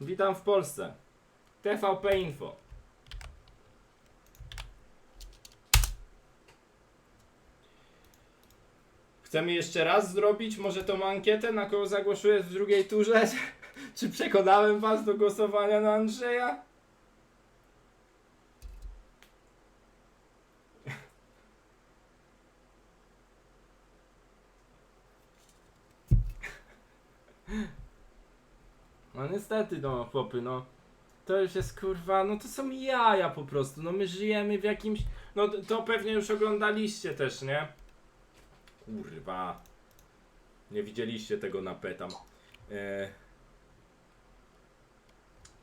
witam w Polsce. TVP Info. Chcemy jeszcze raz zrobić może tą ankietę, na kogo zagłosuję w drugiej turze? Czy przekonałem was do głosowania na Andrzeja? No niestety, no chłopy, no. To już jest kurwa, no to są jaja po prostu. No my żyjemy w jakimś. No to- pewnie już oglądaliście też, nie? Kurwa. Nie widzieliście tego na petam. E...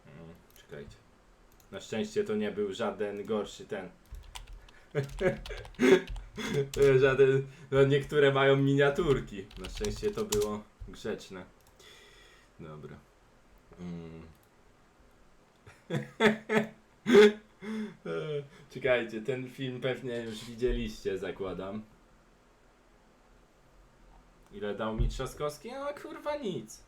Mm, czekajcie. Na szczęście to nie był żaden gorszy ten. To żaden. No niektóre mają miniaturki. Na szczęście to było grzeczne. Dobra. Mm. Czekajcie, ten film pewnie już widzieliście, zakładam. Ile dał mi Trzaskowski? No kurwa nic.